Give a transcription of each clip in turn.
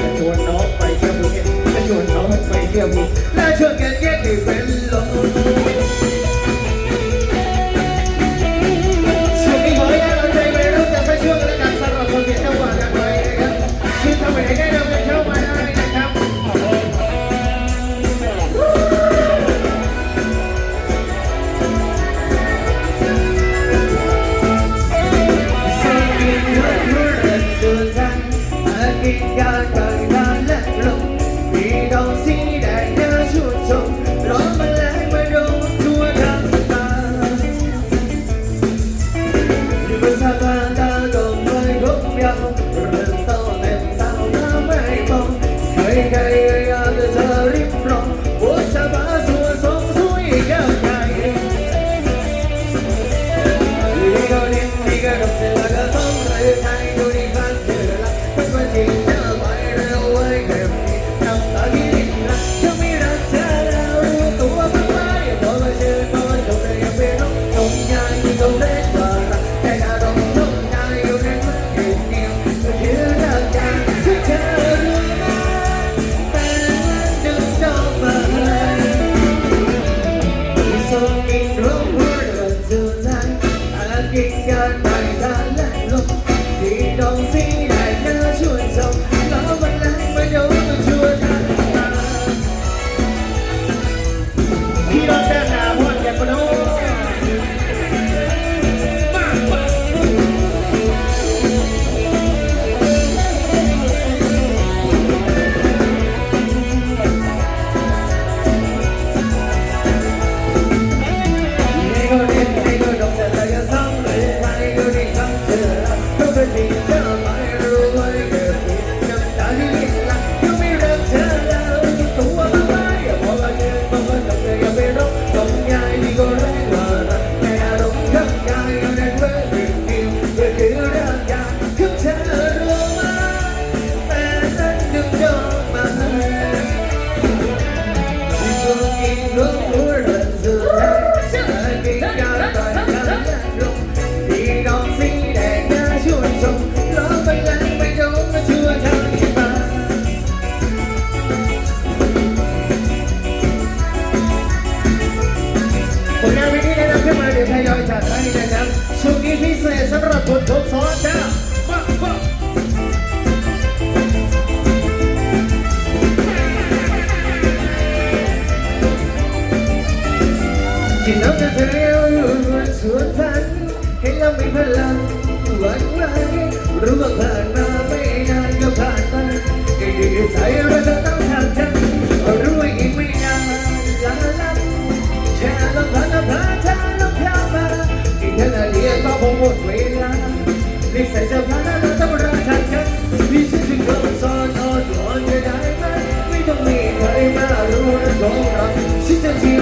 จะชวนน้องไปเที่ยวภูเก็ตชวนน้องไปเที่ยวภูเและชวนแกแยกให้เป็นลม ใส่เสื้อผ้าหน้าเราต้องรักทันกันมีสิ่งที่เกิดซ้อนอ่อนหวานจะได้ไหมไม่ต้องมีใครมารู้นะของเราสิ่งะ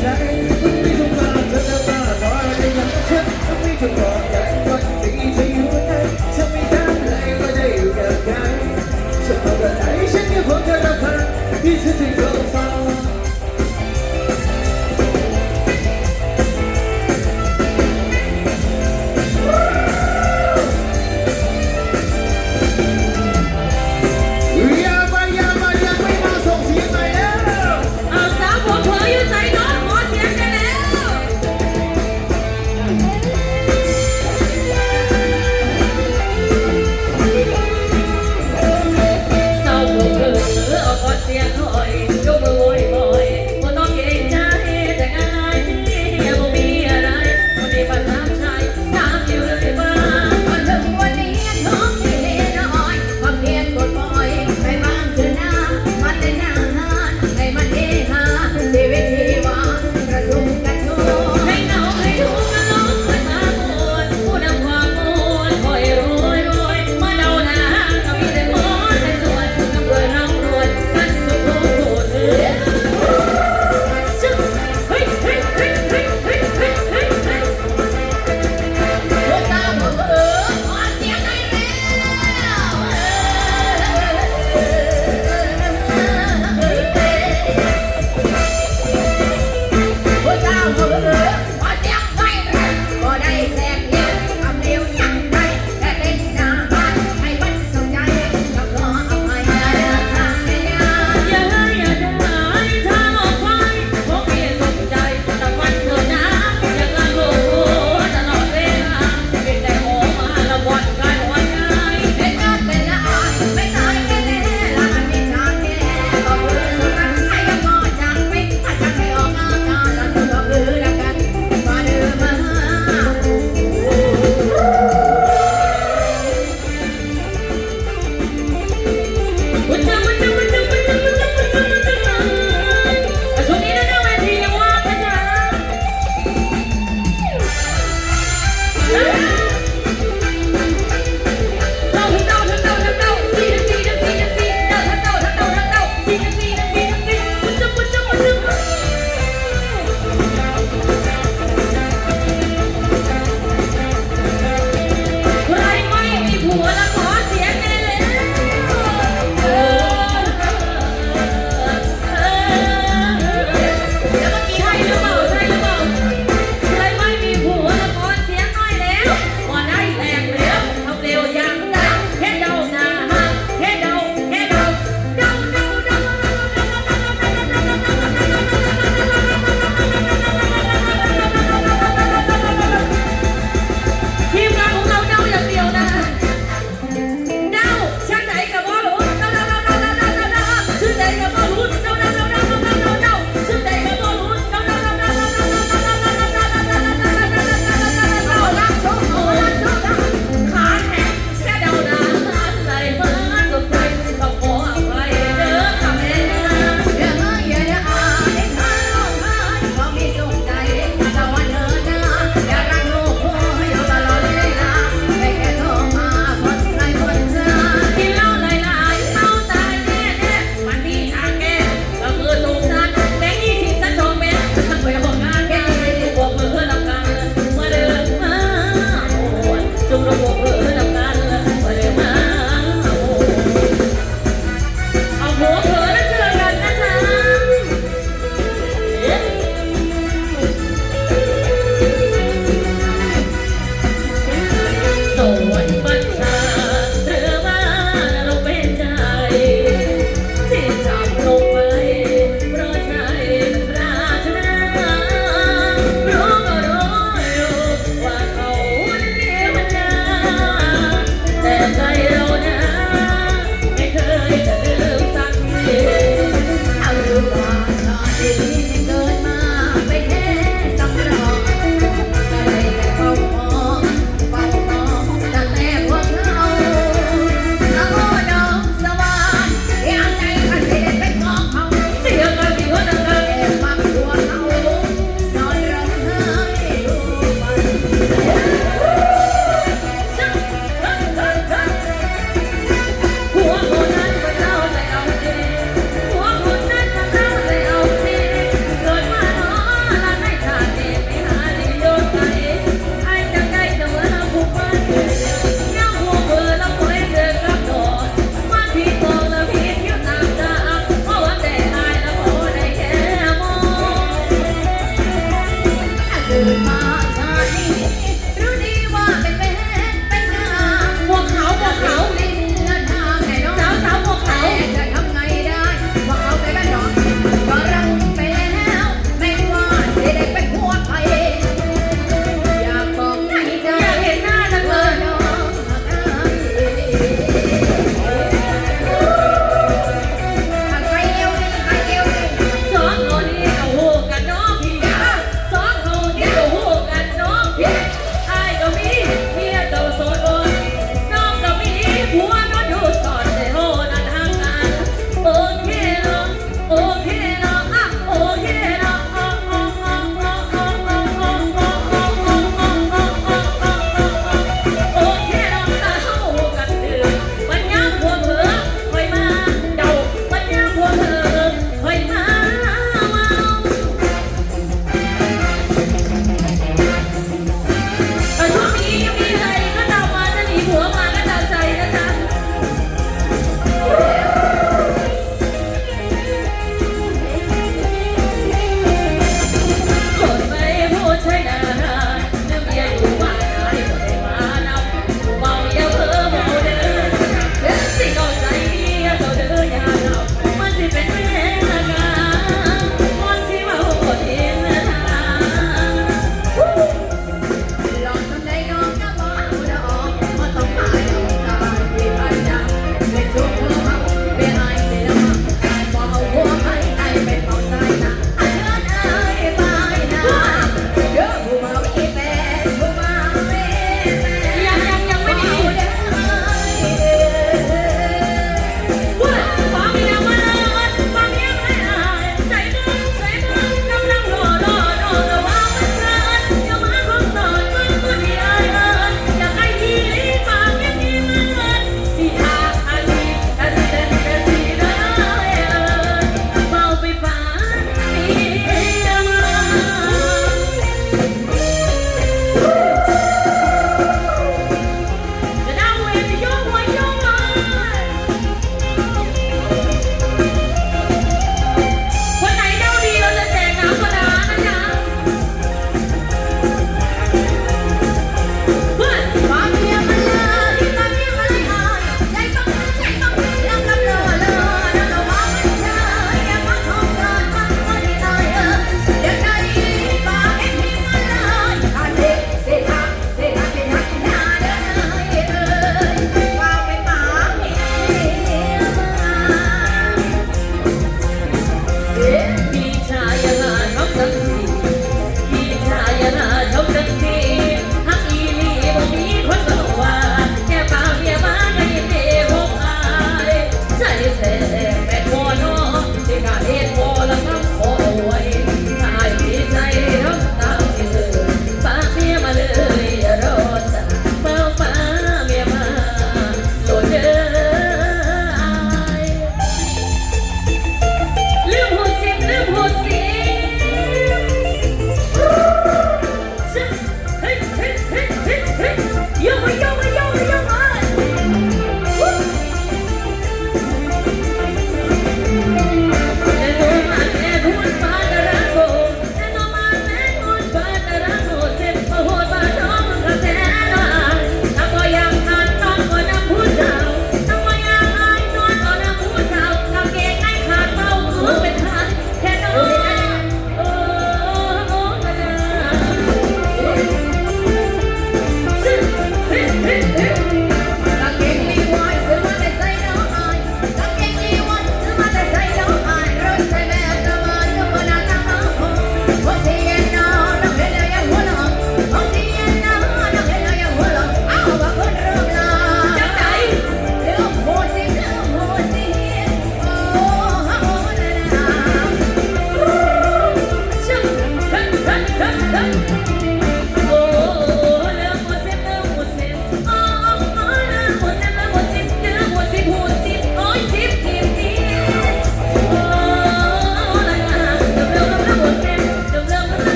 ใจไม่ต้องมารจะมาต่อให้ยังไม่เช็ดไม่ต้องรอ